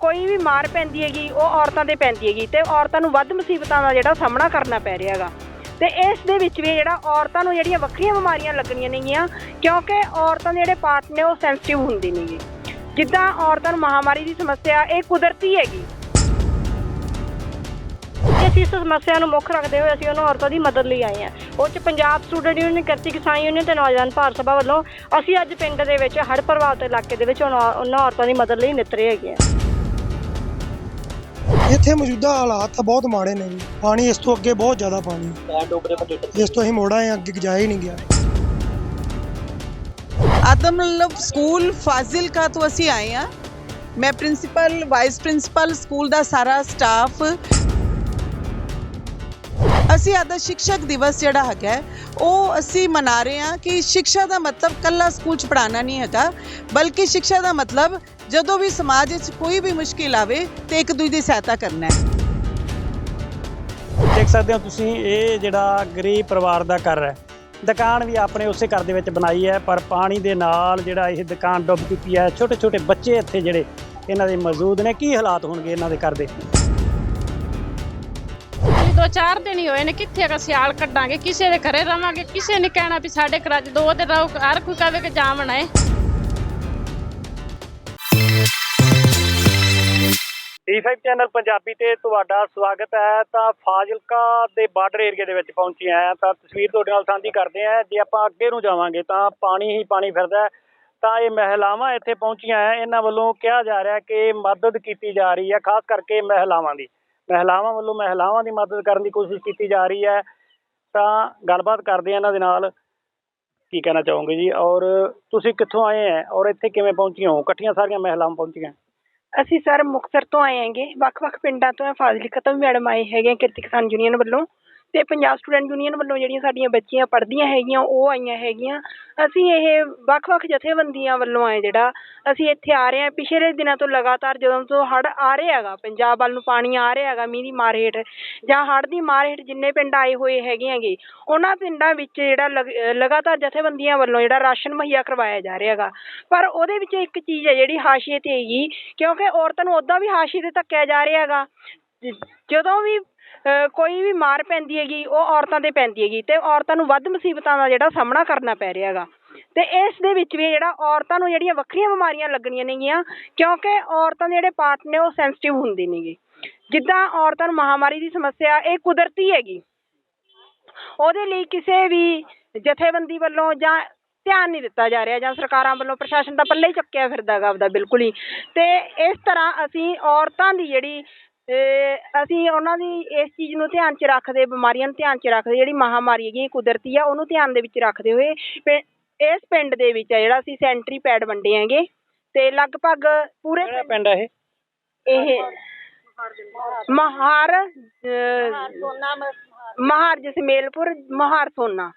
ਕੋਈ ਵੀ ਮਾਰ ਪੈਂਦੀ ਹੈਗੀ, ਉਹ ਔਰਤਾਂ ਤੇ ਪੈਂਦੀ ਹੈਗੀ ਤੇ ਔਰਤਾਂ ਨੂੰ ਵੱਧ ਮੁਸੀਬਤਾਂ ਦਾ ਜਿਹੜਾ ਸਾਹਮਣਾ ਕਰਨਾ ਪੈ ਰਿਹਾ ਹੈਗਾ। ਤੇ ਇਸ ਦੇ ਵਿੱਚ ਵੀ ਜਿਹੜਾ ਔਰਤਾਂ ਨੂੰ ਜਿਹੜੀਆਂ ਵੱਖਰੀਆਂ ਬਿਮਾਰੀਆਂ ਲੱਗਣੀਆਂ ਨੇਗੀਆਂ, ਕਿਉਂਕਿ ਔਰਤਾਂ ਦੇ ਜਿਹੜੇ ਪਾਰਟ ਨੇ ਉਹ ਸੈਂਸਿਟਿਵ ਹੁੰਦੇ ਨੇਗੇ। ਜਿੱਦਾਂ ਔਰਤਾਂ ਨੂੰ ਮਹਾਮਾਰੀ ਦੀ ਸਮੱਸਿਆ, ਇਹ ਕੁਦਰਤੀ ਹੈਗੀ। ਅਸੀਂ ਇਸ ਸਮੱਸਿਆ ਨੂੰ ਮੁੱਖ ਰੱਖਦੇ ਹੋਏ ਅਸੀਂ ਉਹਨਾਂ ਔਰਤਾਂ ਦੀ ਮਦਦ ਲਈ ਆਏ ਹਾਂ। ਉਹ ਚ Punjab student union Kirti Kisan union ਤੇ ਨੌਜਵਾਨ ਭਾਰਤ ਸਭਾ ਵੱਲੋਂ ਅਸੀਂ ਅੱਜ ਪਿੰਡ ਦੇ ਵਿੱਚ, ਹੜ੍ਹ ਪ੍ਰਭਾਵਿਤ ਇਲਾਕੇ ਦੇ ਵਿੱਚ ਉਹਨਾਂ ਔਰਤਾਂ ਦੀ ਮਦਦ ਲਈ ਨਿਤਰੇ ਹੈਗੇ ਹਾਂ। ਇੱਥੇ ਮੌਜੂਦਾ ਹਾਲਾਤ ਤਾਂ ਬਹੁਤ ਮਾੜੇ ਨੇ ਜੀ। ਪਾਣੀ ਇਸ ਤੋਂ ਅੱਗੇ ਬਹੁਤ ਜ਼ਿਆਦਾ ਪਾਣੀ ਇਸ ਤੋਂ ਅਸੀਂ ਮੋੜਾ ਆ ਅੱਗੇ ਜਾ ਹੀ ਨਹੀਂ ਗਿਆ। ਆਦਮ ਮਤਲਬ ਸਕੂਲ ਫਾਜ਼ਿਲਕਾ ਤੋਂ ਅਸੀਂ ਆਏ ਆ। ਮੈਂ ਪ੍ਰਿੰਸੀਪਲ ਵਾਈਸ ਪ੍ਰਿੰਸੀਪਲ ਸਕੂਲ ਦਾ ਸਾਰਾ ਸਟਾਫ। ਅਸੀਂ ਅੱਜ ਦਾ ਸ਼ਿਕਸ਼ਕ ਦਿਵਸ ਜਿਹੜਾ ਹੈਗਾ ਹੈ, ਉਹ ਅਸੀਂ ਮਨਾ ਰਹੇ ਹਾਂ ਕਿ ਸਿੱਖਿਆ ਦਾ ਮਤਲਬ ਕੱਲਾ ਸਕੂਲ ਚ ਪੜਾਉਣਾ ਨਹੀਂ ਹੈਗਾ ਬਲਕਿ ਸਿੱਖਿਆ ਦਾ ਮਤਲਬ ਜਦੋਂ ਵੀ ਸਮਾਜ ਵਿੱਚ ਕੋਈ ਵੀ ਮੁਸ਼ਕਿਲ ਆਵੇ ਤੇ ਇੱਕ ਦੂਜੇ ਦੀ ਸਹਾਇਤਾ ਕਰਨਾ ਹੈ। ਦੇਖ ਸਕਦੇ ਹੋ ਤੁਸੀਂ ਇਹ ਜਿਹੜਾ ਗਰੀਬ ਪਰਿਵਾਰ ਦਾ ਘਰ ਹੈ। ਦੁਕਾਨ ਵੀ ਆਪਣੇ ਉਸੇ ਘਰ ਦੇ ਵਿੱਚ ਬਣਾਈ ਹੈ ਪਰ ਪਾਣੀ ਦੇ ਨਾਲ ਜਿਹੜਾ ਇਹ ਦੁਕਾਨ ਡੁੱਬ ਚੁੱਕੀ ਹੈ ਛੋਟੇ ਛੋਟੇ ਬੱਚੇ ਇੱਥੇ ਜਿਹੜੇ ਇਹਨਾਂ ਦੇ ਮੌਜੂਦ ਨੇ। ਕੀ ਹਾਲਾਤ ਹੋਣਗੇ ਇਹਨਾਂ ਦੇ ਘਰ ਦੇ? ਅਸੀਂ ਦੋ ਚਾਰ ਦਿਨ ਹੀ ਹੋਏ ਨੇ ਕਿੱਥੇ ਕਾ ਸਿਆਲ ਕੱਢਾਂਗੇ ਕਿਸੇ ਦੇ ਘਰੇ ਰਵਾਂਗੇ ਕਿਸੇ ਨੇ ਕਹਿਣਾ ਵੀ ਸਾਡੇ ਘਰਾਂ 'ਚ ਦੋ ਦਿਨ ਰਹੋ ਹਰ ਕੋਈ ਕਹੇ ਕਿ ਜਾਵਣਾ ਹੈ। D5 ਚੈਨਲ ਪੰਜਾਬੀ ਤੇ ਤੁਹਾਡਾ ਸਵਾਗਤ ਹੈ। ਤਾਂ ਫਾਜ਼ਿਲਕਾ ਦੇ ਬਾਰਡਰ ਏਰੀਆ ਦੇ ਵਿੱਚ ਪਹੁੰਚੇ ਆ ਤਾਂ ਤਸਵੀਰ ਤੁਹਾਡੇ ਨਾਲ ਸਾਂਝੀ ਕਰਦੇ ਆ ਜੇ ਆਪਾਂ ਅੱਗੇ ਨੂੰ ਜਾਵਾਂਗੇ ਤਾਂ ਪਾਣੀ ਹੀ ਪਾਣੀ ਫਿਰਦਾ ਤਾਂ ਇਹ ਮਹਿਲਾਵਾਂ ਇੱਥੇ ਪਹੁੰਚੀਆਂ ਹੈ। ਇਹਨਾਂ ਵੱਲੋਂ ਕਿਹਾ ਜਾ ਰਿਹਾ ਕਿ ਮਦਦ ਕੀਤੀ ਜਾ ਰਹੀ ਹੈ, ਖਾਸ ਕਰਕੇ ਮਹਿਲਾਵਾਂ ਦੀ। ਮਹਿਲਾਵਾਂ ਵੱਲੋਂ ਮਹਿਲਾਵਾਂ ਦੀ ਮਦਦ ਕਰਨ ਦੀ ਕੋਸ਼ਿਸ਼ ਕੀਤੀ ਜਾ ਰਹੀ ਹੈ। ਤਾਂ ਗੱਲਬਾਤ ਕਰਦੇ ਆ ਇਹਨਾਂ ਦੇ ਨਾਲ। ਕੀ ਕਹਿਣਾ ਚਾਹੋਗੇ ਜੀ? ਔਰ ਤੁਸੀਂ ਕਿੱਥੋਂ ਆਏ ਹੈ? ਔਰ ਇੱਥੇ ਕਿਵੇਂ ਪਹੁੰਚੀਆਂ ਹੋ? ਇਕੱਠੀਆਂ ਸਾਰੀਆਂ ਮਹਿਲਾਵਾਂ ਪਹੁੰਚੀਆਂ। ਅਸੀਂ ਸਰ ਮੁਕਤਸਰ ਤੋਂ ਆਏ ਹੈਗੇ। ਵੱਖ-ਵੱਖ ਪਿੰਡਾਂ ਤੋਂ ਫਾਜ਼ਿਲਕਾ ਤੋਂ ਵੀ ਮੈਡਮ ਆਏ ਹੈਗੇ ਆ ਕਿਰਤੀ ਕਿਸਾਨ ਯੂਨੀਅਨ ਵੱਲੋਂ। ਅਤੇ ਪੰਜਾਬ ਸਟੂਡੈਂਟ ਯੂਨੀਅਨ ਵੱਲੋਂ ਜਿਹੜੀਆਂ ਸਾਡੀਆਂ ਬੱਚੀਆਂ ਪੜ੍ਹਦੀਆਂ ਹੈਗੀਆਂ, ਉਹ ਆਈਆਂ ਹੈਗੀਆਂ। ਅਸੀਂ ਇਹ ਵੱਖ-ਵੱਖ ਜਥੇਬੰਦੀਆਂ ਵੱਲੋਂ ਹੈ ਜਿਹੜਾ, ਅਸੀਂ ਇੱਥੇ ਆ ਰਹੇ ਹਾਂ। ਪਿਛਲੇ ਦਿਨਾਂ ਤੋਂ ਲਗਾਤਾਰ ਜਦੋਂ ਤੋਂ ਹੜ੍ਹ ਆ ਰਿਹਾ ਹੈਗਾ, ਪੰਜਾਬ ਵੱਲ ਨੂੰ ਪਾਣੀ ਆ ਰਿਹਾ ਹੈਗਾ, ਮੀਂਹ ਦੀ ਮਾਰ ਹੇਠ, ਜਾਂ ਹੜ੍ਹ ਦੀ ਮਾਰ ਹੇਠ ਜਿੰਨੇ ਪਿੰਡ ਆਏ ਹੋਏ ਹੈਗੇ ਹੈਗੇ, ਉਹਨਾਂ ਪਿੰਡਾਂ ਵਿੱਚ ਜਿਹੜਾ ਲਗ- ਲਗਾਤਾਰ ਜਥੇਬੰਦੀਆਂ ਵੱਲੋਂ ਜਿਹੜਾ ਰਾਸ਼ਨ ਮੁਹੱਈਆ ਕਰਵਾਇਆ ਜਾ ਰਿਹਾ ਹੈਗਾ। ਪਰ ਉਹਦੇ ਵਿੱਚ ਇੱਕ ਚੀਜ਼ ਹੈ ਜਿਹੜੀ ਹਾਸ਼ੀਏ ਤੇ ਹੈਗੀ, ਕਿਉਂਕਿ ਔਰਤਾਂ ਨੂੰ ਉੱਦਾਂ ਵੀ ਹਾਸ਼ੀਏ ਤੇ ਧੱਕਿਆ ਜਾ ਰਿਹਾ ਹੈਗਾ। ਜਦੋਂ ਵੀ ਕੋਈ ਵੀ ਮਾਰ ਪੈਂਦੀ ਹੈਗੀ, ਉਹ ਔਰਤਾਂ ਤੇ ਪੈਂਦੀ ਹੈਗੀ ਤੇ ਔਰਤਾਂ ਨੂੰ ਵੱਧ ਮੁਸੀਬਤਾਂ ਦਾ ਜਿਹੜਾ ਸਾਹਮਣਾ ਕਰਨਾ ਪੈ ਰਿਹਾ ਹੈਗਾ। ਤੇ ਇਸ ਦੇ ਵਿੱਚ ਵੀ ਜਿਹੜਾ ਔਰਤਾਂ ਨੂੰ ਜਿਹੜੀਆਂ ਵੱਖਰੀਆਂ ਬਿਮਾਰੀਆਂ ਲੱਗਣੀਆਂ ਨੇਗੀਆਂ ਕਿਉਂਕਿ ਔਰਤਾਂ ਦੇ ਜਿਹੜੇ ਪਾਰਟ ਨੇ ਉਹ ਸੈਂਸਿਟਿਵ ਹੁੰਦੇ ਨੇਗੇ ਜਿੱਦਾਂ ਔਰਤਾਂ ਨੂੰ ਮਹਾਮਾਰੀ ਦੀ ਸਮੱਸਿਆ, ਇਹ ਕੁਦਰਤੀ ਹੈਗੀ। ਉਹਦੇ ਲਈ ਕਿਸੇ ਵੀ ਜਥੇਬੰਦੀ ਵੱਲੋਂ ਜਾਂ ਧਿਆਨ ਨਹੀਂ ਦਿੱਤਾ ਜਾ ਰਿਹਾ ਜਾਂ ਸਰਕਾਰਾਂ ਵੱਲੋਂ ਪ੍ਰਸ਼ਾਸਨ ਦਾ ਪੱਲੇ ਹੀ ਚੱਕਿਆ ਫਿਰਦਾ ਗਾ ਆਪਦਾ ਬਿਲਕੁਲ ਹੀ। ਤੇ ਇਸ ਤਰ੍ਹਾਂ ਅਸੀਂ ਔਰਤਾਂ ਦੀ ਜਿਹੜੀ ਅਹ ਅਸੀਂ ਉਹਨਾਂ ਦੀ ਇਸ ਚੀਜ਼ ਨੂੰ ਧਿਆਨ 'ਚ ਰੱਖਦੇ ਬਿਮਾਰੀਆਂ ਨੂੰ ਧਿਆਨ 'ਚ ਰੱਖਦੇ ਜਿਹੜੀ ਮਹਾਮਾਰੀ ਹੈਗੀ ਕੁਦਰਤੀ ਆ ਉਹਨੂੰ ਧਿਆਨ ਦੇ ਵਿੱਚ ਰੱਖਦੇ ਹੋਏ ਪਿੰ- ਇਸ ਪਿੰਡ ਦੇ ਵਿੱਚ ਆ ਜਿਹੜਾ ਅਸੀਂ ਸੈਂਟਰੀ ਪੈਡ ਵੰਡੇ ਹੈਗੇ ਤੇ ਲਗਭਗ ਪੂਰੇ ਕਿਹੜਾ ਪਿੰਡ ਹੈ ਇਹ? ਇਹ ਮਹਾਰ ਮਹਾਰ ਜਸਮੇਲਪੁਰ ਮਹਾਰ ਸੋਨਾ।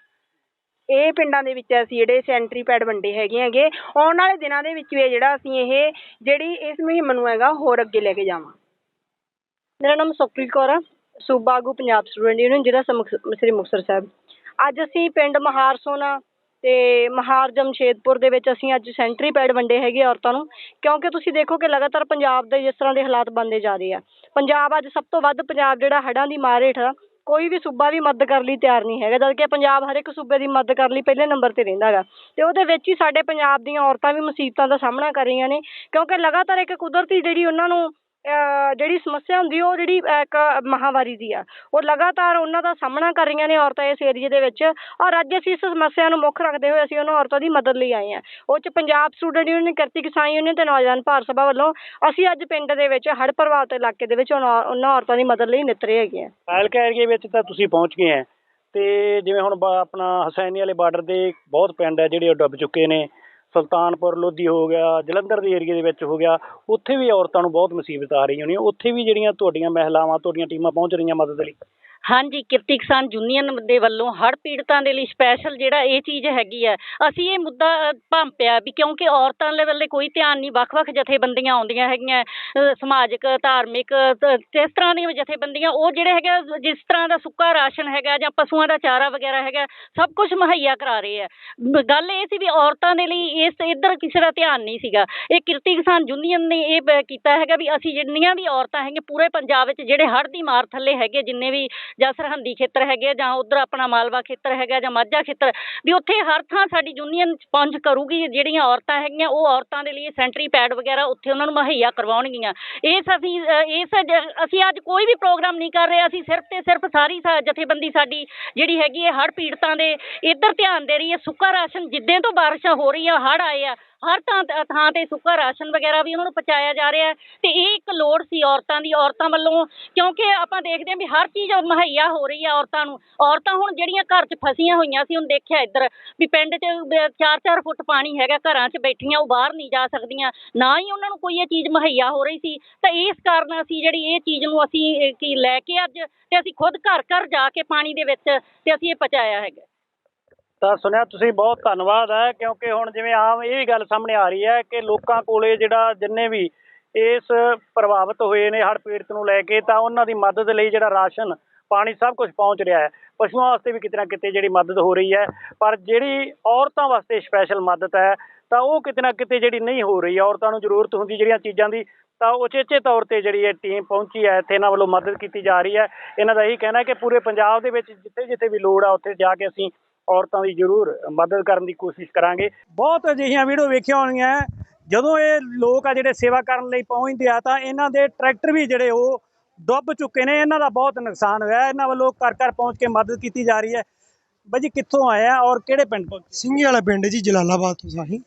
ਇਹ ਪਿੰਡਾਂ ਦੇ ਵਿੱਚ ਅਸੀਂ ਜਿਹੜੇ ਸੈਂਟਰੀ ਪੈਡ ਵੰਡੇ ਹੈਗੇ ਹੈਗੇ ਆਉਣ ਵਾਲੇ ਦਿਨਾਂ ਦੇ ਵਿੱਚ ਵੀ ਇਹ ਜਿਹੜਾ ਅਸੀਂ ਇਹ ਜਿਹੜੀ ਇਸ ਮੁਹਿੰਮ ਨੂੰ ਹੈਗਾ ਹੋਰ ਅੱਗੇ ਲੈ ਕੇ ਜਾਵਾਂ। ਮੇਰਾ ਨਾਮ ਸੁਖਪ੍ਰੀਤ ਕੌਰ ਆ, ਸੂਬਾ ਆਗੂ ਪੰਜਾਬ ਸਟੂਡੈਂਟ ਯੂਨੀਅਨ, ਜ਼ਿਲ੍ਹਾ ਸਮੁਕ- ਸ੍ਰੀ ਮੁਕਤਸਰ ਸਾਹਿਬ। ਅੱਜ ਅਸੀਂ ਪਿੰਡ ਮਹਾਰ ਸੋਨਾ ਤੇ ਮਹਾਰ ਜਮਸ਼ੇਦਪੁਰ ਦੇ ਵਿੱਚ ਅਸੀਂ ਅੱਜ ਸੈਂਟਰੀ ਪੈਡ ਵੰਡੇ ਹੈਗੇ ਔਰਤਾਂ ਨੂੰ, ਕਿਉਂਕਿ ਤੁਸੀਂ ਦੇਖੋ ਕਿ ਲਗਾਤਾਰ ਪੰਜਾਬ ਦੇ ਜਿਸ ਤਰ੍ਹਾਂ ਦੇ ਹਾਲਾਤ ਬਣਦੇ ਜਾ ਰਹੇ ਆ। ਪੰਜਾਬ ਅੱਜ ਸਭ ਤੋਂ ਵੱਧ ਪੰਜਾਬ ਜਿਹੜਾ ਹੜ੍ਹਾਂ ਦੀ ਮਾਰ ਹੇਠ ਆ, ਕੋਈ ਵੀ ਸੂਬਾ ਵੀ ਮਦਦ ਕਰਨ ਲਈ ਤਿਆਰ ਨਹੀਂ ਹੈਗਾ, ਜਦਕਿ ਪੰਜਾਬ ਹਰ ਇੱਕ ਸੂਬੇ ਦੀ ਮਦਦ ਕਰਨ ਲਈ ਪਹਿਲੇ ਨੰਬਰ ਤੇ ਰਹਿੰਦਾ ਹੈਗਾ ਤੇ ਉਹਦੇ ਵਿੱਚ ਹੀ ਸਾਡੇ ਪੰਜਾਬ ਦੀਆਂ ਔਰਤਾਂ ਵੀ ਮੁਸੀਬਤਾਂ ਦਾ ਸਾਹਮਣਾ ਕਰ ਰਹੀਆਂ ਨੇ, ਕਿਉਂਕਿ ਲਗਾਤਾਰ ਇੱਕ ਕੁਦਰਤੀ ਜਿਹੜੀ ਉਹਨਾਂ ਨੂੰ ਜਿਹੜੀ ਸਮੱਸਿਆ ਹੁੰਦੀ ਉਹ ਜਿਹੜੀ, ਅਹ ਇੱਕ ਮਹਾਵਾਰੀ ਦੀ ਆ। ਉਹ ਲਗਾਤਾਰ ਉਹਨਾਂ ਦਾ ਸਾਹਮਣਾ ਕਰ ਰਹੀਆਂ ਨੇ ਔਰਤਾਂ ਇਸ ਏਰੀਏ ਦੇ ਵਿੱਚ। ਔਰ ਅੱਜ ਅਸੀਂ ਇਸ ਸਮੱਸਿਆ ਨੂੰ ਮੁੱਖ ਰੱਖਦੇ ਹੋਏ ਅਸੀਂ ਉਹਨਾਂ ਔਰਤਾਂ ਦੀ ਮਦਦ ਲਈ ਆਏ ਹਾਂ ਉਹ ਚ Punjab student union Kirti Kisan union ਅਤੇ ਨੌਜਵਾਨ ਭਾਰਤ ਸਭਾ ਵੱਲੋਂ ਅਸੀਂ ਅੱਜ ਪਿੰਡ ਦੇ ਵਿੱਚ, ਹੜ੍ਹ ਪ੍ਰਭਾਵਿਤ ਇਲਾਕੇ ਦੇ ਵਿੱਚ ਉਹਨਾਂ ਉਹਨਾਂ ਔਰਤਾਂ ਦੀ ਮਦਦ ਲਈ ਨਿਤਰੇ ਹੈਗੇ ਹਾਂ ਫਾਜ਼ਿਲਕਾ ਏਰੀਏ ਵਿੱਚ ਤਾਂ ਤੁਸੀਂ ਪਹੁੰਚ ਗਏ ਹੈ ਤੇ ਜਿਵੇਂ ਹੁਣ ਆਪਣਾ ਹਸੈਨੀ ਵਾਲੇ ਬਾਰਡਰ ਦੇ ਬਹੁਤ ਪਿੰਡ ਹੈ ਜਿਹੜੇ ਉਹ ਡੁੱਬ ਚੁੱਕੇ ਨੇ। ਸੁਲਤਾਨਪੁਰ, ਲੋਧੀ ਹੋ ਗਿਆ, ਜਲੰਧਰ ਦੇ ਏਰੀਏ ਦੇ ਵਿੱਚ ਹੋ ਗਿਆ, ਉੱਥੇ ਵੀ ਔਰਤਾਂ ਨੂੰ ਬਹੁਤ ਮੁਸੀਬਤ ਆ ਰਹੀ ਹੋਣੀ ਉੱਥੇ ਵੀ ਜਿਹੜੀਆਂ ਤੁਹਾਡੀਆਂ ਮਹਿਲਾਵਾਂ, ਤੁਹਾਡੀਆਂ ਟੀਮਾਂ ਪਹੁੰਚ ਰਹੀਆਂ ਮਦਦ ਲਈ। ਹਾਂਜੀ ਕਿਰਤੀ ਕਿਸਾਨ ਯੂਨੀਅਨ ਦੇ ਵੱਲੋਂ ਹੜ੍ਹ ਪੀੜਤਾਂ ਦੇ ਲਈ ਸਪੈਸ਼ਲ ਜਿਹੜਾ ਇਹ ਚੀਜ਼ ਹੈਗੀ ਹੈ ਅਸੀਂ ਇਹ ਮੁੱਦਾ ਅ, ਭਾਂਪਿਆ ਵੀ ਕਿਉਂਕਿ ਔਰਤਾਂ ਦੇ ਵੱਲੇ ਕੋਈ ਧਿਆਨ ਨਹੀਂ ਵੱਖ-ਵੱਖ ਜਥੇਬੰਦੀਆਂ ਆਉਂਦੀਆਂ ਹੈਗੀਆਂ ਸਮਾਜਿਕ ਧਾਰਮਿਕ ਤ- ਤਰ੍ਹਾਂ ਦੀਆਂ ਜਥੇਬੰਦੀਆਂ ਉਹ ਜਿਹੜੇ ਹੈਗੇ ਆ, ਜਿਸ ਤਰ੍ਹਾਂ ਦਾ ਸੁੱਕਾ ਰਾਸ਼ਨ ਹੈਗਾ ਜਾਂ ਪਸ਼ੂਆਂ ਦਾ ਚਾਰਾ ਵਗੈਰਾ ਹੈਗਾ ਸਭ ਕੁਝ ਮੁਹੱਈਆ ਕਰਾ ਰਹੇ ਆ। ਗੱਲ ਇਹ ਸੀ ਵੀ ਔਰਤਾਂ ਦੇ ਲਈ ਇਸ ਇੱਧਰ ਕਿਸੇ ਦਾ ਧਿਆਨ ਨਹੀਂ ਸੀਗਾ। ਇਹ ਕਿਰਤੀ ਕਿਸਾਨ ਯੂਨੀਅਨ ਨੇ ਇਹ ਬ- ਕੀਤਾ ਹੈਗਾ ਵੀ ਅਸੀਂ ਜਿੰਨੀਆਂ ਵੀ ਔਰਤਾਂ ਹੈਗੀਆਂ ਪੂਰੇ ਪੰਜਾਬ ਵਿੱਚ ਜਿਹੜੇ ਹੜ੍ਹ ਦੀ ਮਾਰ ਥੱਲੇ ਹੈਗੇ ਜਿੰਨੇ ਵੀ ਜਾਂ ਸਰਹੰਦੀ ਖੇਤਰ ਹੈਗੇ ਆ, ਜਾਂ ਉਧਰ ਆਪਣਾ ਮਾਲਵਾ ਖੇਤਰ ਹੈਗਾ ਜਾਂ ਮਾਝਾ ਖੇਤਰ ਵੀ ਉੱਥੇ ਹਰ ਥਾਂ ਸਾਡੀ ਯੂਨੀਅਨ ਪਹੁੰਚ ਕਰੂਗੀ ਜਿਹੜੀਆਂ ਔਰਤਾਂ ਹੈਗੀਆਂ ਉਹ ਔਰਤਾਂ ਦੇ ਲਈ ਸੈਂਟਰੀ ਪੈਡ ਵਗੈਰਾ ਉੱਥੇ ਉਹਨਾਂ ਨੂੰ ਮੁਹੱਈਆ ਕਰਵਾਉਣਗੀਆਂ। ਇਸ ਅਸੀਂ ਇਸ ਜ- ਅਸੀਂ ਅੱਜ ਕੋਈ ਵੀ ਪ੍ਰੋਗਰਾਮ ਨਹੀਂ ਕਰ ਰਹੇ ਅਸੀਂ ਸਿਰਫ ਤੇ ਸਿਰਫ ਸਾਰੀ ਸਾ- ਜਥੇਬੰਦੀ ਸਾਡੀ ਜਿਹੜੀ ਹੈਗੀ ਹੈ ਹੜ੍ਹ ਪੀੜਤਾਂ ਦੇ ਇੱਧਰ ਧਿਆਨ ਦੇ ਰਹੀ ਹੈ ਸੁੱਕਾ ਰਾਸ਼ਨ ਜਿੱਦਾਂ ਤੋਂ ਬਾਰਿਸ਼ਾਂ ਹੋ ਰਹੀਆਂ ਹੜ੍ਹ ਆਏ ਆ ਹਰ ਥਾਂ ਥਾਂ ਤੇ ਸੁੱਕਾ ਰਾਸ਼ਨ ਵਗੈਰਾ ਵੀ ਉਹਨਾਂ ਨੂੰ ਪਹੁੰਚਾਇਆ ਜਾ ਰਿਹਾ ਤੇ ਇਹ ਇੱਕ ਲੋੜ ਸੀ ਔਰਤਾਂ ਦੀ, ਔਰਤਾਂ ਵੱਲੋਂ, ਕਿਉਂਕਿ ਆਪਾਂ ਦੇਖਦੇ ਹਾਂ ਵੀ ਹਰ ਚੀਜ਼ ਮੁਹੱਈਆ ਹੋ ਰਹੀ ਹੈ ਔਰਤਾਂ ਨੂੰ। ਔਰਤਾਂ ਹੁਣ ਜਿਹੜੀਆਂ ਘਰ 'ਚ ਫਸੀਆਂ ਹੋਈਆਂ ਸੀ, ਹੁਣ ਦੇਖਿਆ ਇੱਧਰ ਵੀ ਪਿੰਡ 'ਚ 4-4 ਫੁੱਟ ਪਾਣੀ ਹੈਗਾ, ਘਰਾਂ 'ਚ ਬੈਠੀਆਂ, ਉਹ ਬਾਹਰ ਨਹੀਂ ਜਾ ਸਕਦੀਆਂ। ਨਾ ਹੀ ਉਹਨਾਂ ਨੂੰ ਕੋਈ ਇਹ ਚੀਜ਼ ਮੁਹੱਈਆ ਹੋ ਰਹੀ ਸੀ। ਤਾਂ ਇਸ ਕਾਰਨ ਅਸੀਂ ਜਿਹੜੀ ਇਹ ਚੀਜ਼ ਨੂੰ ਅਸੀਂ ਇਹ ਕੀ ਲੈ ਕੇ ਅੱਜ ਤੇ ਅਸੀਂ ਖੁਦ ਘਰ ਘਰ ਜਾ ਕੇ ਪਾਣੀ ਦੇ ਵਿੱਚ ਤੇ ਅਸੀਂ ਇਹ ਪਹੁੰਚਾਇਆ ਹੈਗਾ। ਤਾਂ ਸੁਣਿਆ ਤੁਸੀਂ ਬਹੁਤ ਧੰਨਵਾਦ ਹੈ, ਕਿਉਂਕਿ ਹੁਣ ਜਿਵੇਂ ਆਮ ਇਹ ਵੀ ਗੱਲ ਸਾਹਮਣੇ ਆ ਰਹੀ ਹੈ ਕਿ ਲੋਕਾਂ ਕੋਲੇ ਜਿਹੜਾ ਜਿੰਨੇ ਵੀ ਇਸ ਪ੍ਰਭਾਵਿਤ ਹੋਏ ਨੇ ਹੜ੍ਹ ਪੀੜਤ ਨੂੰ ਲੈ ਕੇ, ਤਾਂ ਉਹਨਾਂ ਦੀ ਮਦਦ ਲਈ ਜਿਹੜਾ ਰਾਸ਼ਨ, ਪਾਣੀ ਸਭ ਕੁਝ ਪਹੁੰਚ ਰਿਹਾ ਹੈ। ਪਸ਼ੂਆਂ ਵਾਸਤੇ ਵੀ ਕਿਤੇ ਨਾ ਕਿਤੇ ਜਿਹੜੀ ਮਦਦ ਹੋ ਰਹੀ ਹੈ, ਪਰ ਜਿਹੜੀ ਔਰਤਾਂ ਵਾਸਤੇ ਸਪੈਸ਼ਲ ਮਦਦ ਹੈ, ਤਾਂ ਉਹ ਕਿਤੇ ਨਾ ਕਿਤੇ ਜਿਹੜੀ ਨਹੀਂ ਹੋ ਰਹੀ। ਔਰਤਾਂ ਨੂੰ ਜ਼ਰੂਰਤ ਹੁੰਦੀ ਜਿਹੜੀਆਂ ਚੀਜ਼ਾਂ ਦੀ, ਤਾਂ ਉਚੇਚੇ ਤੌਰ ਤੇ ਜਿਹੜੀ ਇਹ ਟੀਮ ਪਹੁੰਚੀ ਹੈ, ਇੱਥੇ ਇਹਨਾਂ ਵੱਲੋਂ ਮਦਦ ਕੀਤੀ ਜਾ ਰਹੀ ਹੈ। ਇਹਨਾਂ ਦਾ ਇਹੀ ਕਹਿਣਾ ਹੈ ਕਿ ਪੂਰੇ ਪੰਜਾਬ ਦੇ ਵਿੱਚ ਜਿੱਥੇ ਜਿੱਥੇ ਵੀ ਲੋੜ ਆ, ਉੱਥੇ ਜਾ ਕੇ ਅਸੀਂ ਔਰਤਾਂ ਦੀ ਜ਼ਰੂਰ ਮਦਦ ਕਰਨ ਦੀ ਕੋਸ਼ਿਸ਼ ਕਰਾਂਗੇ। ਬਹੁਤ ਅਜਿਹੀਆਂ ਵੀਡੀਓ ਵੇਖੀਆਂ ਹੋਣਗੀਆਂ। ਜਦੋਂ ਇਹ ਲੋਕ ਆ ਜਿਹੜੇ ਸੇਵਾ ਕਰਨ ਲਈ ਪਹੁੰਚਦੇ ਆ ਤਾਂ ਇਹਨਾਂ ਦੇ ਟਰੈਕਟਰ ਵੀ ਜਿਹੜੇ ਉਹ ਡੁੱਬ ਚੁੱਕੇ ਨੇ। ਇਹਨਾਂ ਦਾ ਬਹੁਤ ਨੁਕਸਾਨ ਹੋਇਆ। ਇਹਨਾਂ ਵੱਲੋਂ ਘਰ ਘਰ ਪਹੁੰਚ ਕੇ ਮਦਦ ਕੀਤੀ ਜਾ ਰਹੀ ਹੈ। ਬਾਈ ਜੀ ਕਿੱਥੋਂ ਆਏ ਆ ਔਰ ਕਿਹੜੇ ਪਿੰਡ ਤੋਂ? ਸਿੰਘੀ ਵਾਲਾ ਪਿੰਡ ਜੀ ਜਲਾਲਾਬਾਦ ਤੋਂ ਸਾਹੀ।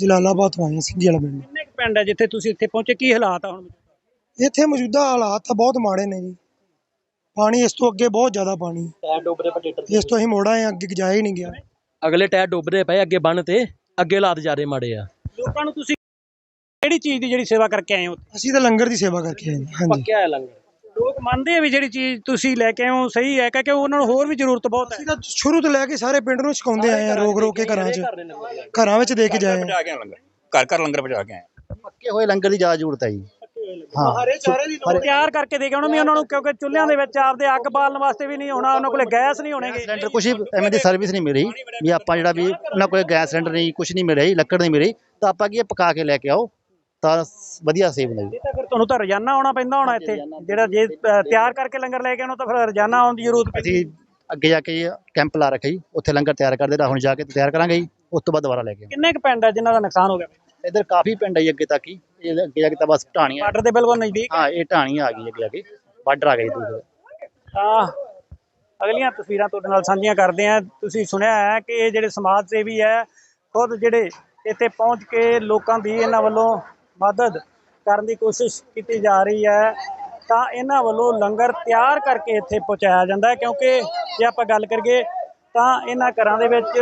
ਜਲਾਲਾਬਾਦ ਤੋਂ ਆਏ ਸਿੰਘੀ ਵਾਲਾ ਪਿੰਡ। ਕਿੰਨੇ ਪਿੰਡ ਹੈ ਜਿੱਥੇ ਤੁਸੀਂ ਇੱਥੇ ਪਹੁੰਚੇ? ਕੀ ਹਾਲਾਤ ਆ ਹੁਣ? ਇੱਥੇ ਮੌਜੂਦਾ ਹਾਲਾਤ ਤਾਂ ਬਹੁਤ ਮਾੜੇ ਨੇ ਜੀ। ਪਾਣੀ ਇਸ ਤੋਂ ਅੱਗੇ ਬਹੁਤ ਜ਼ਿਆਦਾ ਪਾਣੀ। ਟਾਇਰ ਡੁੱਬਦੇ ਪਏ ਟਰੈਕਟਰ ਇਸ ਤੋਂ ਅਸੀਂ ਮੋੜਾ ਆਏ ਹਾਂ, ਅੱਗੇ ਜਾਇਆ ਹੀ ਨਹੀਂ ਗਿਆ। ਅਗਲੇ ਟਾਇਰ ਡੁੱਬਦੇ ਪਏ ਅੱਗੇ ਬੰਨ ਤੇ ਅੱਗੇ ਹਾਲਾਤ ਜ਼ਿਆਦੇ ਮਾੜੇ ਆ। ਲੋਕਾਂ ਨੂੰ ਤੁਸੀਂ ਕਿਹੜੀ ਚੀਜ਼ ਦੀ ਜਿਹੜੀ ਸੇਵਾ ਕਰਕੇ ਆਏ ਹੋ? ਅਸੀਂ ਤਾਂ ਲੰਗਰ ਦੀ ਸੇਵਾ ਕਰਕੇ ਆਏ ਹਾਂ ਹਾਂਜੀ। ਪੱਕਿਆ ਹੈ ਲੰਗਰ। ਲੋਕ ਮੰਨਦੇ ਆ ਵੀ ਜਿਹੜੀ ਚੀਜ਼ ਤੁਸੀਂ ਲੈ ਕੇ ਆਏ ਹੋ ਸਹੀ ਹੈ ਕਿਉਂਕਿ ਉਹਨਾਂ ਨੂੰ ਹੋਰ ਵੀ ਜ਼ਰੂਰਤ ਬਹੁਤ ਹੈ। ਅਸੀਂ ਤਾਂ ਸ਼ੁਰੂ ਤੋਂ ਲੈ ਕੇ ਸਾਰੇ ਪਿੰਡ ਨੂੰ ਛਕਾਉਂਦੇ ਆਏ ਆ ਰੋਕ ਰੋਕ ਕੇ ਘਰਾਂ 'ਚ। ਘਰਾਂ ਵਿੱਚ ਦੇ ਕੇ ਜਾਏ ਆ ਪਹੁੰਚਾ ਕੇ ਆਏ ਲੰਗਰ। ਘਰ ਘਰ ਲੰਗਰ ਪਹੁੰਚਾ ਕੇ ਆਏ ਪੱਕੇ ਹੋਏ ਲੰਗਰ ਦੀ ਜ਼ਿਆਦਾ ਜ਼ਰੂਰਤ ਹੈ ਜੀ। ਹਾਂ ਤਿਆਰ ਕਰਕੇ ਦੇ ਕੇ ਆਉਣਾ ਵੀ ਉਹਨਾਂ ਨੂੰ ਕਿਉਂਕਿ ਚੁੱਲ੍ਹਿਆਂ ਦੇ ਵਿੱਚ ਆਪਦੇ ਅੱਗ ਬਾਲਣ ਵਾਸਤੇ ਵੀ ਨਹੀਂ ਹੋਣਾ ਉਹਨਾਂ ਕੋਲੇ ਗੈਸ ਨਹੀਂ ਹੋਣਗੇ। ਸਿਲੰਡਰ ਕੁਛ ਵੀ ਐਵੇਂ ਦੀ ਸਰਵਿਸ ਨਹੀਂ ਮਿਲ ਰਹੀ ਵੀ ਆਪਾਂ ਜਿਹੜਾ ਵੀ ਉਹਨਾਂ ਕੋਲ ਗੈਸ ਸਿਲੰਡਰ ਨਹੀਂ ਕੁਛ ਨਹੀਂ ਮਿਲ ਰਹੀ ਲੱਕੜ ਨਹੀਂ ਮਿਲ ਰਹੀ ਤਾਂ ਆਪਾਂ ਕੀ ਹੈ, ਪਕਾ ਕੇ ਲੈ ਕੇ ਆਓ ਤਾਂ ਵਧੀਆ ਸੇਵ ਇਹ ਤਾਂ ਫਿਰ ਤੁਹਾਨੂੰ ਤਾਂ ਰੋਜ਼ਾਨਾ ਆਉਣਾ ਪੈਂਦਾ ਹੋਣਾ ਇੱਥੇ ਜਿਹੜਾ ਜੇ ਤਿਆਰ ਕਰਕੇ ਲੰਗਰ ਲੈ ਕੇ ਆਉਣਾ ਤਾਂ ਫਿਰ ਰੋਜ਼ਾਨਾ ਆਉਣ ਦੀ ਜ਼ਰੂਰਤ ਪੈਂਦੀ ਅਸੀਂ ਅੱਗੇ ਜਾ ਕੇ ਕੈਂਪ ਲਾ ਰੱਖਿਆ ਜੀ ਉੱਥੇ ਲੰਗਰ ਤਿਆਰ ਕਰਦੇ ਤਾਂ ਹੁਣ ਜਾ ਕੇ ਤਿਆਰ ਕਰਾਂਗੇ ਜੀ ਉਸ ਤੋਂ ਬਾਅਦ ਦੁਬਾਰਾ ਲੈ ਕੇ ਕਿੰਨੇ ਕੁ ਪਿੰਡ ਆ ਜਿਨ੍ਹਾਂ ਦਾ ਨੁਕਸਾਨ ਹੋ ਗਿਆ? ਇੱਧਰ ਕਾਫੀ ਪਿੰਡ ਆਈ ਅੱਗੇ ਤੱਕ ਹੀ। ਇਹ ਅੱਗੇ ਜਾ ਕੇ ਤਾਂ ਬਸ ਢਾਣੀਆਂ ਬਾਰਡਰ ਦੇ ਬਿਲਕੁਲ ਨਜ਼ਦੀਕ? ਹਾਂ ਇਹ ਢਾਣੀਆਂ ਆ ਗਈ ਅੱਗੇ ਕੇ। ਬਾਰਡਰ ਆ ਗਈ ਦੂਰ ਤਾਂ ਅਗਲੀਆਂ ਤਸਵੀਰਾਂ ਤੁਹਾਡੇ ਨਾਲ ਸਾਂਝੀਆਂ ਕਰਦੇ ਆ ਤੁਸੀਂ ਸੁਣਿਆ ਹੈ ਕਿ ਇਹ ਜਿਹੜੇ ਸਮਾਜ ਸੇਵੀ ਹੈ ਖੁਦ ਜਿਹੜੇ ਇੱਥੇ ਪਹੁੰਚ ਕੇ ਲੋਕਾਂ ਦੀ ਇਹਨਾਂ ਵੱਲੋਂ ਮਦਦ ਕਰਨ ਦੀ ਕੋਸ਼ਿਸ਼ ਕੀਤੀ ਜਾ ਰਹੀ ਹੈ ਤਾਂ ਇਹਨਾਂ ਵੱਲੋਂ ਲੰਗਰ ਤਿਆਰ ਕਰਕੇ ਇੱਥੇ ਪਹੁੰਚਾਇਆ ਜਾਂਦਾ ਹੈ। ਕਿਉਂਕਿ ਜੇ ਆਪਾਂ ਗੱਲ ਕਰੀਏ ਤਾਂ ਇਹਨਾਂ ਘਰਾਂ ਦੇ ਵਿੱਚ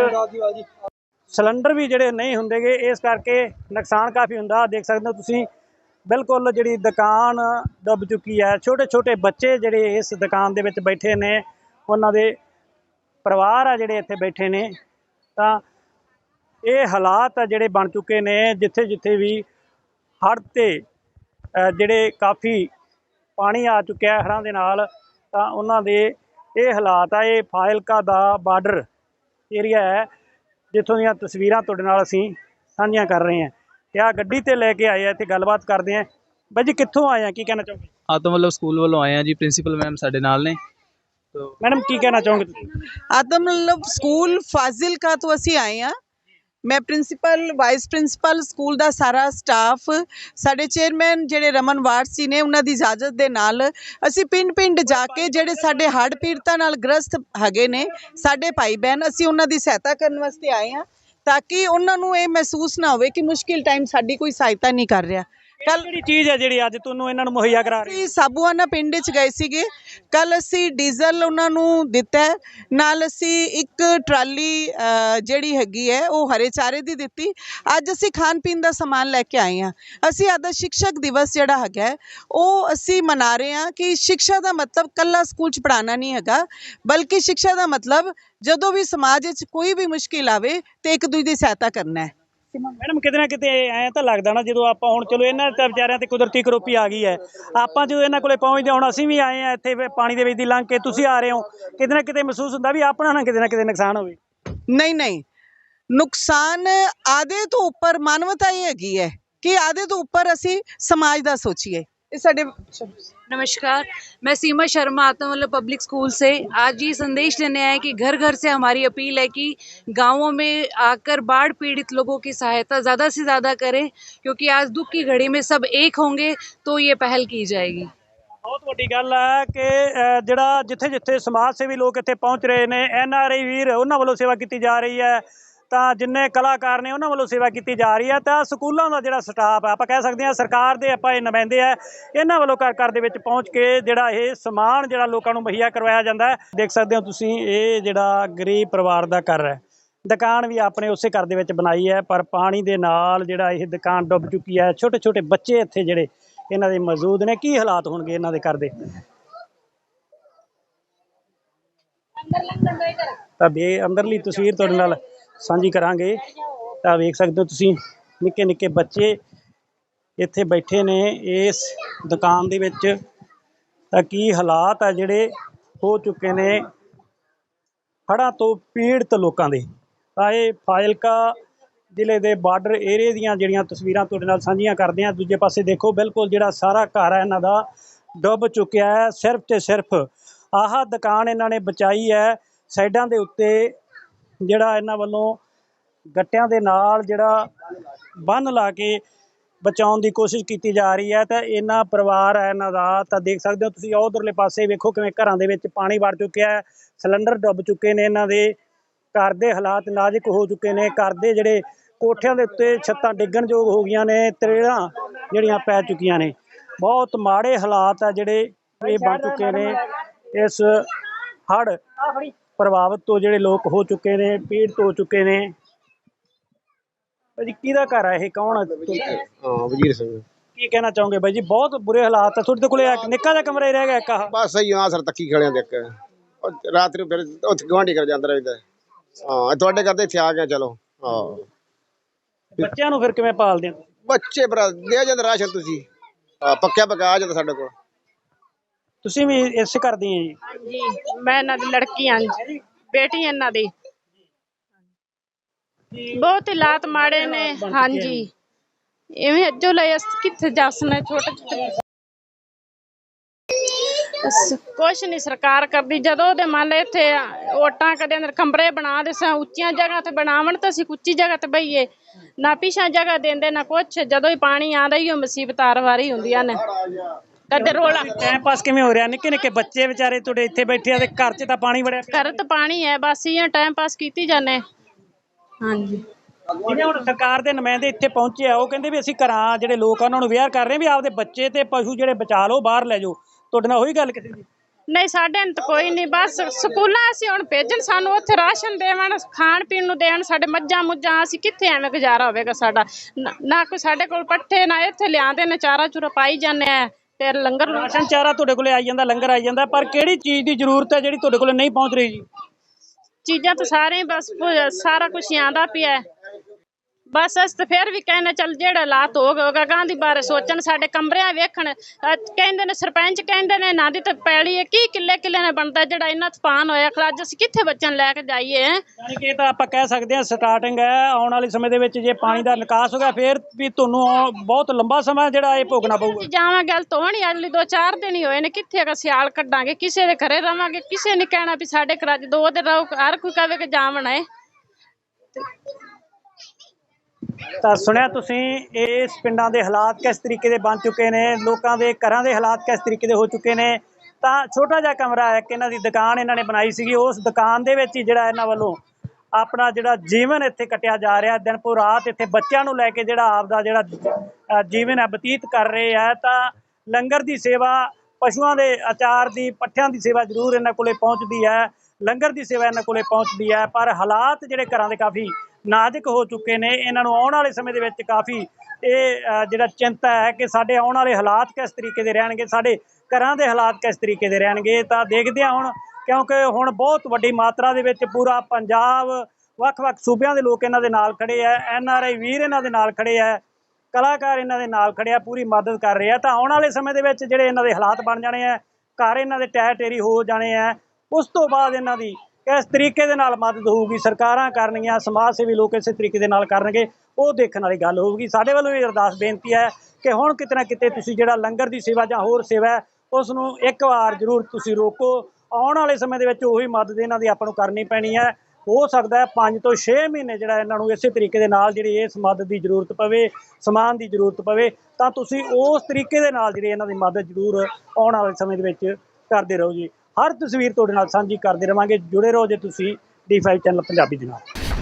ਸਿਲੰਡਰ ਵੀ ਜਿਹੜੇ ਨਹੀਂ ਹੁੰਦੇਗੇ, ਇਸ ਕਰਕੇ ਨੁਕਸਾਨ ਕਾਫੀ ਹੁੰਦਾ। ਦੇਖ ਸਕਦੇ ਹੋ ਤੁਸੀਂ, ਬਿਲਕੁਲ ਜਿਹੜੀ ਦੁਕਾਨ ਦੱਬ ਚੁੱਕੀ ਹੈ। ਛੋਟੇ ਛੋਟੇ ਬੱਚੇ ਜਿਹੜੇ ਇਸ ਦੁਕਾਨ ਦੇ ਵਿੱਚ ਬੈਠੇ ਨੇ, ਉਹਨਾਂ ਦੇ ਪਰਿਵਾਰ ਆ ਜਿਹੜੇ ਇੱਥੇ ਬੈਠੇ ਨੇ, ਤਾਂ ਇਹ ਹਾਲਾਤ ਆ ਜਿਹੜੇ ਬਣ ਚੁੱਕੇ ਨੇ ਜਿੱਥੇ ਜਿੱਥੇ ਵੀ ਹੜ੍ਹ ਤੇ ਜਿਹੜੇ ਕਾਫੀ ਪਾਣੀ ਆ ਚੁੱਕਿਆ ਹੜ੍ਹਾਂ ਦੇ ਨਾਲ, ਤਾਂ ਉਹਨਾਂ ਦੇ ਇਹ ਹਾਲਾਤ ਆ, ਇਹ ਫਾਇਲਕਾ ਦਾ ਬਾਰਡਰ ਏਰੀਆ ਹੈ। ਜਿੱਥੋਂ ਦੀਆਂ ਤਸਵੀਰਾਂ ਤੁਹਾਡੇ ਨਾਲ ਅਸੀਂ ਸਾਂਝੀਆਂ ਕਰ ਰਹੇ ਹਾਂ। ਤੇ ਆ ਗੱਡੀ ਤੇ ਲੈ ਕੇ ਆਏ ਆ ਇੱਥੇ ਗੱਲਬਾਤ ਕਰਦੇ ਆ ਬਾਈ ਜੀ ਕਿੱਥੋਂ ਆਏ ਆ? ਕੀ ਕਹਿਣਾ ਚਾਹੋਗੇ? ਆ ਤਾਂ ਮਤਲਬ ਸਕੂਲ ਵੱਲੋਂ ਆਏ ਆ ਜੀ ਪ੍ਰਿੰਸੀਪਲ ਮੈਮ ਸਾਡੇ ਨਾਲ ਨੇ। ਤੋ ਮੈਡਮ ਕੀ ਕਹਿਣਾ ਚਾਹੋਗੇ ਤੁਸੀਂ? ਮਤਲਬ ਸਕੂਲ ਫਾਜ਼ਿਲਕਾ ਤੋਂ ਅਸੀਂ ਆਏ ਆ। ਮੈਂ ਪ੍ਰਿੰਸੀਪਲ, ਵਾਈਸ ਪ੍ਰਿੰਸੀਪਲ ਸਕੂਲ ਦਾ ਸਾਰਾ ਸਟਾਫ, ਸਾਡੇ ਚੇਅਰਮੈਨ ਜਿਹੜੇ ਰਮਨ ਵਾਰਸ ਜੀ ਨੇ ਉਹਨਾਂ ਦੀ ਇਜਾਜ਼ਤ ਦੇ ਨਾਲ ਅਸੀਂ ਪਿੰਡ ਪਿੰਡ ਜਾ ਕੇ ਜਿਹੜੇ ਸਾਡੇ ਹੜ੍ਹ ਪੀੜਤਾਂ ਨਾਲ ਗ੍ਰਸਤ ਹੈਗੇ ਨੇ, ਸਾਡੇ ਭਾਈ ਬਹਿਨ, ਅਸੀਂ ਉਹਨਾਂ ਦੀ ਸਹਾਇਤਾ ਕਰਨ ਵਾਸਤੇ ਆਏ ਹਾਂ ਤਾਂ ਕਿ ਉਹਨਾਂ ਨੂੰ ਇਹ ਮਹਿਸੂਸ ਨਾ ਹੋਵੇ ਕਿ ਮੁਸ਼ਕਿਲ ਟਾਈਮ ਸਾਡੀ ਕੋਈ ਸਹਾਇਤਾ ਨਹੀਂ ਕਰ ਰਿਹਾ। ਕੱਲ ਕਿਹੜੀ ਚੀਜ਼ ਹੈ ਜਿਹੜੀ ਅੱਜ ਤੁਹਾਨੂੰ ਇਹਨਾਂ ਨੂੰ ਮੁਹੱਈਆ ਕਰਾ ਰਹੀ ਅਸੀਂ ਸਾਬੂਆਨਾ ਪਿੰਡ ਵਿੱਚ ਗਏ ਸੀਗੇ। ਕੱਲ ਅਸੀਂ ਡੀਜ਼ਲ ਉਹਨਾਂ ਨੂੰ ਦਿੱਤਾ ਹੈ। ਨਾਲ ਅਸੀਂ ਇੱਕ ਟਰਾਲੀ ਅ, ਜਿਹੜੀ ਹੈਗੀ ਹੈ ਉਹ ਹਰੇ ਚਾਰੇ ਦੀ ਦਿੱਤੀ। ਅੱਜ ਅਸੀਂ ਖਾਣ ਪੀਣ ਦਾ ਸਮਾਨ ਲੈ ਕੇ ਆਏ ਹਾਂ। ਅਸੀਂ ਅੱਜ ਦਾ ਸਿੱਖਿਅਕ ਦਿਵਸ ਜਿਹੜਾ ਹੈਗਾ ਹੈ, ਉਹ ਅਸੀਂ ਮਨਾ ਰਹੇ ਹਾਂ ਕਿ ਸਿੱਖਿਆ ਦਾ ਮਤਲਬ ਕੱਲਾ ਸਕੂਲ 'ਚ ਪੜ੍ਹਾਉਣਾ ਨਹੀਂ ਹੈਗਾ। ਬਲਕਿ ਸਿੱਖਿਆ ਦਾ ਮਤਲਬ ਜਦੋਂ ਵੀ ਸਮਾਜ ਵਿੱਚ ਕੋਈ ਵੀ ਮੁਸ਼ਕਿਲ ਆਵੇ ਤੇ ਇੱਕ ਦੂਜੇ ਦੀ ਸਹਾਇਤਾ ਕਰਨਾ ਹੈ। ਮੈਡਮ, ਕਿਤੇ ਨਾ ਕਿਤੇ ਐਂ ਤਾਂ ਲੱਗਦਾ ਨਾ ਜਦੋਂ ਆਪਾਂ ਹੁਣ ਚਲੋ ਇਹਨਾਂ ਤਾਂ ਵਿਚਾਰਿਆਂ ਤੇ ਕੁਦਰਤੀ ਕਰੋਪੀ ਆ ਗਈ ਹੈ। ਆਪਾਂ ਜਦੋਂ ਇਹਨਾਂ ਕੋਲੇ ਪਹੁੰਚਦੇ ਹੁਣ ਅਸੀਂ ਵੀ ਆਏ ਆ ਇੱਥੇ ਪਾਣੀ ਦੇ ਵਿੱਚ ਦੀ ਲੰਘ ਕੇ, ਤੁਸੀਂ ਆ ਰਹੇ ਹੋ, ਕਿਤੇ ਨਾ ਕਿਤੇ ਮਹਿਸੂਸ ਹੁੰਦਾ ਵੀ ਆਪਣਾ ਨਾ ਕਿਤੇ ਨਾ ਕਿਤੇ ਨੁਕਸਾਨ ਹੋਵੇ। ਨਹੀਂ ਨਹੀਂ। ਨੁਕਸਾਨ ਆਦੇ ਤੋਂ ਉੱਪਰ ਮਾਨਵਤਾ ਇਹ ਹੈਗੀ ਹੈ ਕਿ ਆਦੇ ਤੋਂ ਉੱਪਰ ਅਸੀਂ ਸਮਾਜ ਦਾ ਸੋਚੀਏ। ਇਹ ਸਾਡੇ नमस्कार मैं सीमा शर्मा आत्मवल्लभ पब्लिक स्कूल से आज ये संदेश लेने आए कि घर घर से हमारी अपील है कि गांवों में आकर बाढ़ पीड़ित लोगों की सहायता ज़्यादा से ज़्यादा करें क्योंकि आज दुख की घड़ी में सब एक होंगे तो ये पहल की जाएगी ਬਹੁਤ ਵੱਡੀ ਗੱਲ ਹੈ ਕਿ ਅ, ਜਿਹੜਾ ਜਿੱਥੇ ਜਿੱਥੇ ਸਮਾਜ ਸੇਵੀ ਲੋਕ ਇੱਥੇ ਪਹੁੰਚ ਰਹੇ ਨੇ ਐਨ ਆਰ ਆਈ ਵੀਰ ਉਹਨਾਂ ਵੱਲੋਂ ਸੇਵਾ ਕੀਤੀ ਜਾ ਰਹੀ ਹੈ ਤਾਂ ਜਿੰਨੇ ਕਲਾਕਾਰ ਨੇ ਉਹਨਾਂ ਵੱਲੋਂ ਸੇਵਾ ਕੀਤੀ ਜਾ ਰਹੀ ਹੈ ਤਾਂ ਸਕੂਲਾਂ ਦਾ ਜਿਹੜਾ ਸਟਾਫ ਹੈ ਆਪਾਂ ਕਹਿ ਸਕਦੇ ਹਾਂ ਸਰਕਾਰ ਦੇ ਆਪਾਂ ਇਹ ਨੁਮਾਇੰਦੇ ਆ ਇਹਨਾਂ ਵੱਲੋਂ ਘਰ ਘਰ ਦੇ ਵਿੱਚ ਪਹੁੰਚ ਕੇ ਜਿਹੜਾ ਇਹ ਸਮਾਨ ਜਿਹੜਾ ਲੋਕਾਂ ਨੂੰ ਮੁਹੱਈਆ ਕਰਵਾਇਆ ਜਾਂਦਾ ਹੈ। ਦੇਖ ਸਕਦੇ ਹੋ ਤੁਸੀਂ ਇਹ ਜਿਹੜਾ ਗਰੀਬ ਪਰਿਵਾਰ ਦਾ ਘਰ ਹੈ। ਦੁਕਾਨ ਵੀ ਆਪਣੇ ਉਸੇ ਘਰ ਦੇ ਵਿੱਚ ਬਣਾਈ ਹੈ ਪਰ ਪਾਣੀ ਦੇ ਨਾਲ ਜਿਹੜਾ ਇਹ ਦੁਕਾਨ ਡੁੱਬ ਚੁੱਕੀ ਹੈ। ਛੋਟੇ ਛੋਟੇ ਬੱਚੇ ਇੱਥੇ ਜਿਹੜੇ ਇਹਨਾਂ ਦੇ ਮੌਜੂਦ ਨੇ। ਕੀ ਹਾਲਾਤ ਹੋਣਗੇ ਇਹਨਾਂ ਦੇ ਘਰ ਦੇ? ਤਾਂ ਬੇ ਅੰਦਰਲੀ ਤਸਵੀਰ ਤੁਹਾਡੇ ਨਾਲ ਸਾਂਝੀ ਕਰਾਂਗੇ। ਤਾਂ ਵੇਖ ਸਕਦੇ ਹੋ ਤੁਸੀਂ, ਨਿੱਕੇ ਨਿੱਕੇ ਬੱਚੇ ਇੱਥੇ ਬੈਠੇ ਨੇ ਇਸ ਦੁਕਾਨ ਦੇ ਵਿੱਚ। ਤਾਂ ਕੀ ਹਾਲਾਤ ਆ ਜਿਹੜੇ ਹੋ ਚੁੱਕੇ ਨੇ ਹੜ੍ਹਾਂ ਤੋਂ ਪੀੜਤ ਲੋਕਾਂ ਦੇ। ਤਾਂ ਇਹ ਫਾਜ਼ਿਲਕਾ ਜ਼ਿਲ੍ਹੇ ਦੇ ਬਾਰਡਰ ਏਰੀਏ ਦੀਆਂ ਜਿਹੜੀਆਂ ਤਸਵੀਰਾਂ ਤੁਹਾਡੇ ਨਾਲ ਸਾਂਝੀਆਂ ਕਰਦੇ ਹਾਂ। ਦੂਜੇ ਪਾਸੇ ਦੇਖੋ, ਬਿਲਕੁਲ ਜਿਹੜਾ ਸਾਰਾ ਘਰ ਹੈ ਇਹਨਾਂ ਦਾ ਡੁੱਬ ਚੁੱਕਿਆ ਹੈ। ਸਿਰਫ ਤੇ ਸਿਰਫ ਆਹ ਦੁਕਾਨ ਇਹਨਾਂ ਨੇ ਬਚਾਈ ਹੈ। ਸਾਈਡਾਂ ਦੇ ਉੱਤੇ ਜਿਹੜਾ ਇਹਨਾਂ ਵੱਲੋਂ ਗੱਟਿਆਂ ਦੇ ਨਾਲ ਜਿਹੜਾ ਬੰਨ ਲਾ ਕੇ ਬਚਾਉਣ ਦੀ ਕੋਸ਼ਿਸ਼ ਕੀਤੀ ਜਾ ਰਹੀ ਹੈ, ਤਾਂ ਇਹਨਾਂ ਪਰਿਵਾਰ ਹੈ ਇਹਨਾਂ ਦਾ, ਤਾਂ ਦੇਖ ਸਕਦੇ ਹੋ ਤੁਸੀਂ ਉਧਰਲੇ ਪਾਸੇ ਵੇਖੋ ਕਿਵੇਂ ਘਰਾਂ ਦੇ ਵਿੱਚ ਪਾਣੀ ਵੜ ਚੁੱਕਿਆ ਹੈ, ਸਿਲੰਡਰ ਡੁੱਬ ਚੁੱਕੇ ਨੇ ਇਹਨਾਂ ਦੇ, ਘਰ ਦੇ ਹਾਲਾਤ ਨਾਜ਼ੁਕ ਹੋ ਚੁੱਕੇ ਨੇ, ਘਰ ਦੇ ਜਿਹੜੇ ਕੋਠਿਆਂ ਦੇ ਉੱਤੇ ਛੱਤਾਂ ਡਿੱਗਣ ਯੋਗ ਹੋ ਗਈਆਂ ਨੇ, ਤਰੇੜਾਂ ਜਿਹੜੀਆਂ ਪੈ ਚੁੱਕੀਆਂ ਨੇ। ਬਹੁਤ ਮਾੜੇ ਹਾਲਾਤ ਆ ਜਿਹੜੇ ਇਹ ਬਣ ਚੁੱਕੇ ਨੇ, ਇਸ ਹੜ੍ਹ ਪ੍ਰਭਾਵਿਤ ਤੋਂ ਜਿਹੜੇ ਲੋਕ ਹੋ ਚੁੱਕੇ ਨੇ ਪੀੜਤ ਹੋ ਚੁੱਕੇ ਨੇ। ਭਾਜੀ ਕਿਹਦਾ ਘਰ ਹੈ ਇਹ? ਕੌਣ ਹੈ ਹਾਂ ਵਜ਼ੀਰ ਸਿੰਘ। ਕੀ ਕਹਿਣਾ ਚਾਹੋਗੇ ਬਾਈ ਜੀ? ਬਹੁਤ ਬੁਰੇ ਹਾਲਾਤ ਆ। ਤੁਹਾਡੇ ਕੋਲੇ ਇੱਕ ਨਿੱਕਾ ਜਿਹਾ ਕਮਰਾ ਹੀ ਰਹਿ ਗਿਆ ਇੱਕ ਆਹ। ਬਸ ਸਹੀ ਆ ਸਰ ਤੱਕੀ ਖੜਿਆ ਉਹ ਰਾਤ ਨੂੰ ਫਿਰ ਉੱਥੇ ਗਵਾਂਢੀ ਕਰ ਜਾਂਦਾ ਰਹਿੰਦਾ। ਹਾਂ ਤੁਹਾਡੇ ਕਰਦੇ ਇੱਥੇ ਆ ਗਿਆ ਚਲੋ। ਹਾਂ। ਬੱਚਿਆਂ ਨੂੰ ਫਿਰ ਕਿਵੇਂ ਪਾਲਦੇ ਹੋ? ਬੱਚੇ ਭਰਾ ਦੇ ਜਾਂਦਾ ਰਾਸ਼ਨ ਤੁਸੀਂ। ਹਾਂ ਪੱਕਿਆ ਪਕਾ ਆ ਜਾਂਦਾ ਸਾਡੇ ਕੋਲ। ਤੁਸੀਂ ਵੀ ਇਸ ਘਰ ਦੀ ਹੈ ਜੀ? ਜੀ ਮੈਂ ਇਹਨਾਂ ਦੀ ਲੜਕੀ ਹਾਂ ਜੀ। ਬੇਟੀ ਇਹਨਾਂ ਦੀ। ਬਹੁਤ ਹਾਲਾਤ ਮਾੜੇ ਨੇ, ਹਾਂਜੀ। ਇਵੇਂ ਅੱਜੋ ਲਈ ਅਸ ਕਿੱਥੇ ਜਾਸਨਾ ਛੋਟੇ ਛੋਟੇ ਅਸ- ਕੁਛ ਨਹੀਂ ਸਰਕਾਰ ਕਰਦੀ। ਜਦੋਂ ਦੇ ਮੰਨ ਲਓ ਇੱਥੇ ਓਟਾਂ ਕਦੇ ਅੰਦਰ ਕਮਰੇ ਬਣਾ ਦੇ ਸਾਂ ਉੱਚੀਆਂ ਜਗ੍ਹਾ ਤੇ ਬਣਾਵਣ ਤਾਂ ਅਸੀਂ ਉੱਚੀ ਜਗ੍ਹਾ ਤੇ ਬਈਏ। ਨਾ ਪਿਛਾਂ ਜਗ੍ਹਾ ਦਿੰਦੇ ਨਾ ਕੁਛ। ਜਦੋਂ ਹੀ ਪਾਣੀ ਆਂਦਾ ਹੀ, ਉਹ ਮੁਸੀਬਤ ਵਾਰੀ ਹੁੰਦੀਆਂ ਨੇ। ਕਦੇ ਰੋਲਾ ਟਾਈਮ ਪਾਸ ਕਿਵੇਂ ਹੋ ਰਿਹਾ? ਨਿੱਕੇ ਨਿੱਕੇ ਬੱਚੇ ਵਿਚਾਰੇ ਤੁਹਾਡੇ ਇੱਥੇ ਬੈਠੇ ਆ ਤੇ ਘਰ 'ਚ ਤਾਂ ਪਾਣੀ ਵੜਿਆ ਪਿਆ। ਘਰ ਤਾਂ ਪਾਣੀ ਹੈ ਬਸ ਇਹ ਟਾਈਮ ਪਾਸ ਕੀਤੀ ਜਾਂਦੇ। ਹਾਂਜੀ। ਜਿਵੇਂ ਹੁਣ ਸਰਕਾਰ ਦੇ ਨੁਮਾਇੰਦੇ ਇੱਥੇ ਪਹੁੰਚੇ ਆ ਉਹ ਕਹਿੰਦੇ ਵੀ ਅਸੀਂ ਘਰਾਂ ਜਿਹੜੇ ਲੋਕ ਆ ਉਹਨਾਂ ਨੂੰ ਅਵੇਅਰ ਕਰ ਰਹੇ ਵੀ ਆਪਦੇ ਬੱਚੇ ਤੇ ਪਸ਼ੂ ਜਿਹੜੇ ਬਚਾ ਲਓ ਬਾਹਰ ਲੈ ਜਾਓ। ਤੁਹਾਡੇ ਨਾਲ ਉਹੀ ਗੱਲ ਕੀਤੀ ਸੀ ਨਹੀਂ ਸਾਡੇ ਨੂੰ ਤਾਂ ਕੋਈ ਨਹੀਂ। ਬਸ ਸਕੂਲਾਂ ਅਸੀਂ ਹੁਣ ਭੇਜਣ ਸਾਨੂੰ ਉੱਥੇ ਰਾਸ਼ਨ ਦੇਵਣ ਖਾਣ ਪੀਣ ਨੂੰ ਦੇਣ ਸਾਡੇ ਮੱਝਾਂ ਮੁੱਝਾਂ ਅਸੀਂ ਕਿੱਥੇ ਐਵੇਂ ਗੁਜ਼ਾਰਾ ਹੋਵੇਗਾ ਸਾਡਾ? ਨਾ- ਨਾ ਕੋਈ ਸਾਡੇ ਕੋਲ ਪੱਠੇ ਨਾ ਇੱਥੇ ਲਿਆਂਦੇ ਨੇ ਚਾਰਾ ਚੂਰਾ ਪਾਈ ਜਾਂਦੇ ਆ। ਤੇ ਲੰਗਰ ਰਾਸ਼ਨ ਚਾਰਾ ਤੁਹਾਡੇ ਕੋਲੇ ਆਈ ਜਾਂਦਾ ਲੰਗਰ ਆਈ ਜਾਂਦਾ ਪਰ ਕਿਹੜੀ ਚੀਜ਼ ਦੀ ਜ਼ਰੂਰਤ ਹੈ ਜਿਹੜੀ ਤੁਹਾਡੇ ਕੋਲੇ ਨਹੀਂ ਪਹੁੰਚ ਰਹੀ ਜੀ ਚੀਜ਼ਾਂ ਤਾਂ ਸਾਰੇ ਬਸ ਸਾਰਾ ਕੁਝ ਆਂਦਾ ਪਿਆ ਹੈ। ਬਸ ਅਸ ਤਾਂ ਫਿਰ ਵੀ ਕਹਿੰਦੇ ਚੱਲ ਜਿਹੜਾ ਹਾਲਾਤ ਹੋ ਗਏ ਹੋਗਾ ਗਾਂਧੀ ਬਾਰੇ ਸੋਚਣ ਸਾਡੇ ਕਮਰਿਆਂ ਵੇਖਣ। ਅਹ ਕਹਿੰਦੇ ਨੇ ਸਰਪੰਚ ਕਹਿੰਦੇ ਨੇ ਨਾ ਦੀ ਤਾਂ ਪੈਲੀ ਹੈ ਕੀ ਕਿੱਲੇ ਕਿੱਲੇ ਨੇ ਬਣਦਾ ਜਿਹੜਾ ਇੰਨਾ ਤੂਫਾਨ ਹੋਇਆ ਖਲਾ ਅੱਜ ਅਸੀਂ ਕਿੱਥੇ ਬੱਚਿਆਂ ਨੂੰ ਲੈ ਕੇ ਜਾਈਏ ਹੈਂ? ਯਾਨੀ ਕਿ ਇਹ ਤਾਂ ਆਪਾਂ ਕਹਿ ਸਕਦੇ ਹਾਂ ਸਟਾਰਟਿੰਗ ਹੈ ਆਉਣ ਵਾਲੇ ਸਮੇਂ ਦੇ ਵਿੱਚ ਜੇ ਪਾਣੀ ਦਾ ਨਿਕਾਸ ਹੋ ਗਿਆ ਫਿਰ ਵੀ ਤੁਹਾਨੂੰ ਆਉਣ- ਬਹੁਤ ਲੰਬਾ ਸਮਾਂ ਜਿਹੜਾ ਇਹ ਭੋਗਣਾ ਪਊਗਾ। ਅਸੀਂ ਜਾਵਾਂਗੇ ਹਲ ਤੋਂ ਨਹੀਂ ਅਗਲੀ ਦੋ ਚਾਰ ਦਿਨ ਹੀ ਹੋਏ ਨੇ ਕਿੱਥੇ ਅਗਾ ਸਿਆਲ ਕੱਢਾਂਗੇ ਕਿਸੇ ਦੇ ਘਰੇ ਰਵਾਂਗੇ ਕਿਸੇ ਨੇ ਕਹਿਣਾ ਵੀ ਸਾਡੇ ਘਰ ਅੱਜ ਦੋ ਦਿਨ ਰਹੋ ਹਰ ਕੋਈ ਕਹੇ ਕਿ ਜਾਵਣਾ ਹੈ। ਤਾਂ ਸੁਣਿਆ ਤੁਸੀਂ, ਇਸ ਪਿੰਡਾਂ ਦੇ ਹਾਲਾਤ ਕਿਸ ਤਰੀਕੇ ਦੇ ਬਣ ਚੁੱਕੇ ਨੇ, ਲੋਕਾਂ ਦੇ ਘਰਾਂ ਦੇ ਹਾਲਾਤ ਕਿਸ ਤਰੀਕੇ ਦੇ ਹੋ ਚੁੱਕੇ ਨੇ? ਤਾਂ ਛੋਟਾ ਜਿਹਾ ਕਮਰਾ ਹੈ ਕਿ ਇਹਨਾਂ ਦੀ ਦੁਕਾਨ ਇਹਨਾਂ ਨੇ ਬਣਾਈ ਸੀਗੀ, ਉਸ ਦੁਕਾਨ ਦੇ ਵਿੱਚ ਹੀ ਜਿਹੜਾ ਇਹਨਾਂ ਵੱਲੋਂ ਆਪਣਾ ਜਿਹੜਾ ਜੀਵਨ ਇੱਥੇ ਕੱਟਿਆ ਜਾ ਰਿਹਾ, ਦਿਨ ਪੂਰ ਰਾਤ ਇੱਥੇ ਬੱਚਿਆਂ ਨੂੰ ਲੈ ਕੇ ਜਿਹੜਾ ਆਪਦਾ ਜਿਹੜਾ ਜੀਵਨ ਹੈ ਬਤੀਤ ਕਰ ਰਹੇ ਆ, ਤਾਂ ਲੰਗਰ ਦੀ ਸੇਵਾ ਪਸ਼ੂਆਂ ਦੇ ਅਚਾਰ ਦੀ, ਪੱਠਿਆਂ ਦੀ ਸੇਵਾ ਜ਼ਰੂਰ ਇਹਨਾਂ ਕੋਲੇ ਪਹੁੰਚਦੀ ਹੈ, ਲੰਗਰ ਦੀ ਸੇਵਾ ਇਹਨਾਂ ਕੋਲੇ ਪਹੁੰਚਦੀ ਹੈ, ਪਰ ਹਾਲਾਤ ਜਿਹੜੇ ਘਰਾਂ ਦੇ ਕਾਫੀ ਨਾਜ਼ੁਕ ਹੋ ਚੁੱਕੇ ਨੇ, ਇਹਨਾਂ ਨੂੰ ਆਉਣ ਵਾਲੇ ਸਮੇਂ ਦੇ ਵਿੱਚ ਕਾਫੀ ਇਹ ਜਿਹੜਾ ਚਿੰਤਾ ਹੈ ਕਿ ਸਾਡੇ ਆਉਣ ਵਾਲੇ ਹਾਲਾਤ ਕਿਸ ਤਰੀਕੇ ਦੇ ਰਹਿਣਗੇ, ਸਾਡੇ ਘਰਾਂ ਦੇ ਹਾਲਾਤ ਕਿਸ ਤਰੀਕੇ ਦੇ ਰਹਿਣਗੇ ਤਾਂ ਦੇਖਦੇ ਹਾਂ ਹੁਣ, ਕਿਉਂਕਿ ਹੁਣ ਬਹੁਤ ਵੱਡੀ ਮਾਤਰਾ ਦੇ ਵਿੱਚ ਪੂਰਾ ਪੰਜਾਬ, ਵੱਖ-ਵੱਖ ਸੂਬਿਆਂ ਦੇ ਲੋਕ ਇਹਨਾਂ ਦੇ ਨਾਲ ਖੜੇ ਆ, ਐਨ ਆਰ ਆਈ ਵੀਰ ਇਹਨਾਂ ਦੇ ਨਾਲ ਖੜੇ ਆ, ਕਲਾਕਾਰ ਇਹਨਾਂ ਦੇ ਨਾਲ ਖੜੇ ਆ, ਪੂਰੀ ਮਦਦ ਕਰ ਰਹੇ ਆ, ਤਾਂ ਆਉਣ ਵਾਲੇ ਸਮੇਂ ਦੇ ਵਿੱਚ ਜਿਹੜੇ ਇਹਨਾਂ ਦੇ ਹਾਲਾਤ ਬਣ ਜਾਣੇ ਆ, ਘਰ ਇਹਨਾਂ ਦੇ ਟਹਿ ਟੇਰੀ ਹੋ ਜਾਣੇ ਆ, ਉਸ ਤੋਂ ਬਾਅਦ ਇਹਨਾਂ ਦੀ ਕਿਸ ਤਰੀਕੇ ਦੇ ਨਾਲ ਮਦਦ ਹੋਊਗੀ, ਸਰਕਾਰਾਂ ਕਰਨਗੀਆਂ, ਸਮਾਜ ਸੇਵੀ ਲੋਕ ਇਸੇ ਤਰੀਕੇ ਦੇ ਨਾਲ ਕਰਨਗੇ, ਉਹ ਦੇਖਣ ਵਾਲੀ ਗੱਲ ਹੋਊਗੀ। ਸਾਡੇ ਵੱਲੋਂ ਵੀ ਅਰਦਾਸ ਬੇਨਤੀ ਹੈ ਕਿ ਹੁਣ ਕਿਤੇ ਨਾ ਕਿਤੇ ਤੁਸੀਂ ਜਿਹੜਾ ਲੰਗਰ ਦੀ ਸੇਵਾ ਜਾਂ ਹੋਰ ਸੇਵਾ ਉਸ ਨੂੰ ਇੱਕ ਵਾਰ ਜ਼ਰੂਰ ਤੁਸੀਂ ਰੋਕੋ। ਆਉਣ ਵਾਲੇ ਸਮੇਂ ਦੇ ਵਿੱਚ ਉਹੀ ਮਦਦ ਇਹਨਾਂ ਦੀ ਆਪਾਂ ਨੂੰ ਕਰਨੀ ਪੈਣੀ ਹੈ। ਹੋ ਸਕਦਾ ਹੈ 5 ਤੋਂ 6 ਮਹੀਨੇ ਜਿਹੜਾ ਇਹਨਾਂ ਨੂੰ ਇਸੇ ਤਰੀਕੇ ਦੇ ਨਾਲ ਜਿਹੜੀ ਇਸ ਮਦਦ ਦੀ ਜ਼ਰੂਰਤ ਪਵੇ, ਸਮਾਨ ਦੀ ਜ਼ਰੂਰਤ ਪਵੇ, ਤਾਂ ਤੁਸੀਂ ਉਸ ਤਰੀਕੇ ਦੇ ਨਾਲ ਜਿਹੜੀ ਇਹਨਾਂ ਦੀ ਮਦਦ ਜ਼ਰੂਰ ਆਉਣ ਵਾਲੇ ਸਮੇਂ ਦੇ ਵਿੱਚ ਕਰਦੇ ਰਹੋ ਜੀ। ਹਰ ਤਸਵੀਰ ਤੁਹਾਡੇ ਨਾਲ ਸਾਂਝੀ ਕਰਦੇ ਰਵਾਂਗੇ। ਜੁੜੇ ਰਹੋ ਜੇ ਤੁਸੀਂ D5 ਚੈਨਲ ਪੰਜਾਬੀ ਦੇ ਨਾਲ।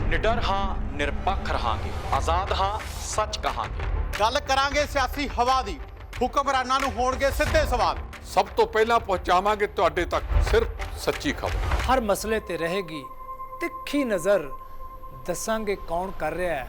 ਨਿਡਰ ਹਾਂ ਨਿਰਪੱਖ ਰਹਾਂਗੇ। ਆਜ਼ਾਦ ਹਾਂ ਸੱਚ ਕਹਾਂਗੇ। ਗੱਲ ਕਰਾਂਗੇ ਸਿਆਸੀ ਹਵਾ ਦੀ। ਹੁਕਮਰਾਨਾਂ ਨੂੰ ਹੋਣਗੇ ਸਿੱਧੇ ਸਵਾਲ। ਸਭ ਤੋਂ ਪਹਿਲਾਂ ਪਹੁੰਚਾਵਾਂਗੇ ਤੁਹਾਡੇ ਤੱਕ ਸਿਰਫ ਸੱਚੀ ਖਬਰ। ਹਰ ਮਸਲੇ ਤੇ ਰਹੇਗੀ ਤਿੱਖੀ ਨਜ਼ਰ। ਦੱਸਾਂਗੇ ਕੌਣ ਕਰ ਰਿਹਾ ਹੈ।